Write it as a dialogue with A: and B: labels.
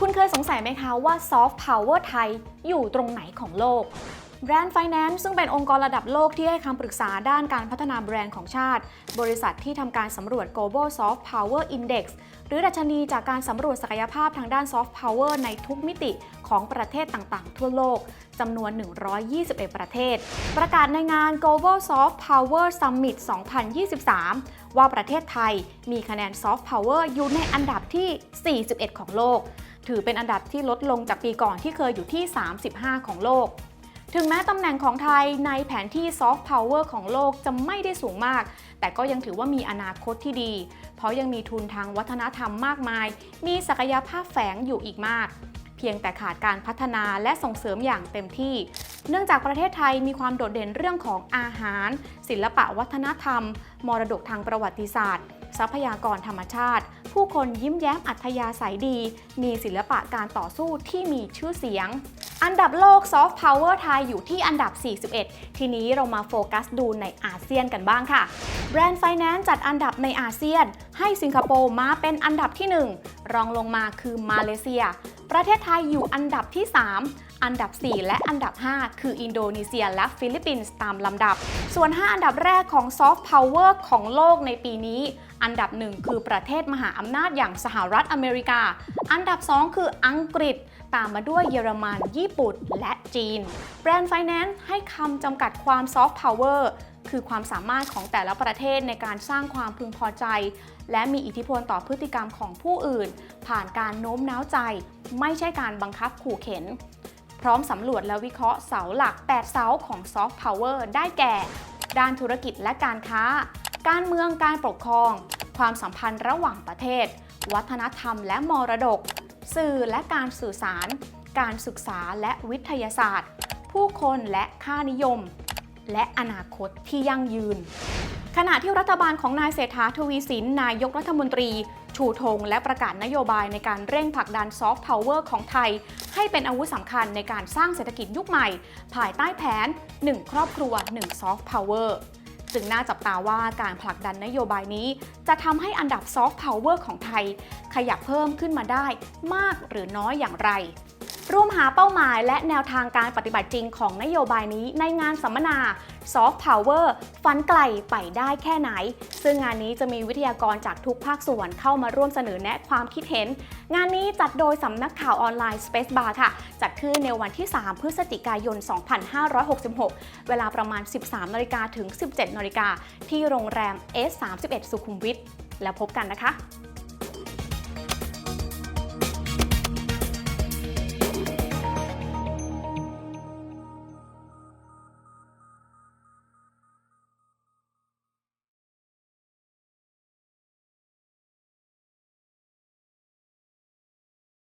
A: คุณเคยสงสัยไหมคะว่าซอฟต์พาวเวอร์ไทยอยู่ตรงไหนของโลก Brand Finance ซึ่งเป็นองค์กรระดับโลกที่ให้คำปรึกษาด้านการพัฒนาแบรนด์ของชาติ บริษัทที่ทำการสำรวจ Global Soft Power Index หรือดัชนีจากการสำรวจศักยภาพทางด้าน Soft Power ในทุกมิติของประเทศต่างๆ ทั่วโลกจำนวน 121 ประเทศ ประกาศในงาน Global Soft Power Summit 2023 ว่าประเทศไทยมีคะแนน Soft Power อยู่ในอันดับที่ 41 ของโลก ถือเป็นอันดับที่ลดลงจากปีก่อนที่เคยอยู่ที่ 35 ของโลก ถึงแม้ตำแหน่งของไทยในแผนที่ซอฟต์พาวเวอร์ของโลกจะไม่ได้สูงมาก แต่ก็ยังถือว่ามีอนาคตที่ดี เพราะยังมีทุนทางวัฒนธรรมมากมาย มีศักยภาพแฝงอยู่อีกมาก เพียงแต่ขาดการพัฒนาและส่งเสริมอย่างเต็มที่ เนื่องจากประเทศไทยมีความโดดเด่นเรื่องของอาหาร ศิลปะวัฒนธรรม มรดกทางประวัติศาสตร์ ทรัพยากรธรรมชาติ ผู้คนยิ้มแย้มอัธยาศัยดี มีศิลปะการต่อสู้ที่มีชื่อเสียง อันดับโลกซอฟต์พาวเวอร์ไทยอยู่ที่อันดับ 41 ทีนี้เรามาโฟกัสดูในอาเซียนกันบ้างค่ะ แบรนด์ไฟแนนซ์จัดอันดับในอาเซียน ให้สิงคโปร์มาเป็นอันดับที่ 1 รองลงมาคือมาเลเซีย ประเทศไทยอยู่อันดับที่ 3 อันดับ 4 และอันดับ 5 คืออินโดนีเซียและฟิลิปปินส์ตามลำดับ ส่วน 5 อันดับแรกของซอฟต์พาวเวอร์ของโลกในปีนี้ อันดับ 1 คือประเทศมหาอำนาจอย่างสหรัฐอเมริกา อันดับ 2 คืออังกฤษ ตามมาด้วยเยอรมัน ญี่ปุ่น และจีน แบรนด์ไฟแนนซ์ให้คำจำกัดความซอฟต์พาวเวอร์คือความสามารถของแต่ละประเทศในการสร้างความพึงพอใจ และมีอิทธิพลต่อพฤติกรรมของผู้อื่น ผ่านการโน้มน้าวใจ ไม่ใช่การบังคับขู่เข็น พร้อมสำรวจและวิเคราะห์เสาหลัก 8 เสาของซอฟต์พาวเวอร์ได้แก่ ด้านธุรกิจและการค้า การเมืองการปกครอง ความสัมพันธ์ระหว่างประเทศ วัฒนธรรมและมรดก สื่อและการสื่อสาร การศึกษาและวิทยาศาสตร์ ผู้คนและค่านิยม และอนาคตที่ยั่งยืนขณะที่รัฐบาลของนายเศรษฐาทวีสิน นายกรัฐมนตรี ชูธงและประกาศนโยบายในการเร่งผลักดันซอฟต์พาวเวอร์ของไทย ให้เป็นอาวุธสำคัญในการสร้างเศรษฐกิจยุคใหม่ ภายใต้แผน 1 ครอบครัว1ซอฟต์พาวเวอร์จึงน่าจับตาว่าการผลักดันนโยบายนี้ จะทำให้อันดับซอฟต์พาวเวอร์ของไทย ขยับเพิ่มขึ้นมาได้มากหรือน้อยอย่างไร ร่วมหาเป้าหมายและแนวทางการปฏิบัติจริงของนโยบายนี้ในงานสัมมนา Soft Power ฝันไกลไปได้แค่ไหน ซึ่งงานนี้จะมีวิทยากรจากทุกภาคส่วนเข้ามาร่วมเสนอแนะความคิดเห็น งานนี้จัดโดยสำนักข่าวออนไลน์ Spacebar ค่ะ จัดขึ้นในวันที่ 3 พฤศจิกายน 2566 เวลาประมาณ 13นาฬิกาถึง 17นาฬิกาที่โรงแรม S31 สุขุมวิท แล้วพบกันนะคะ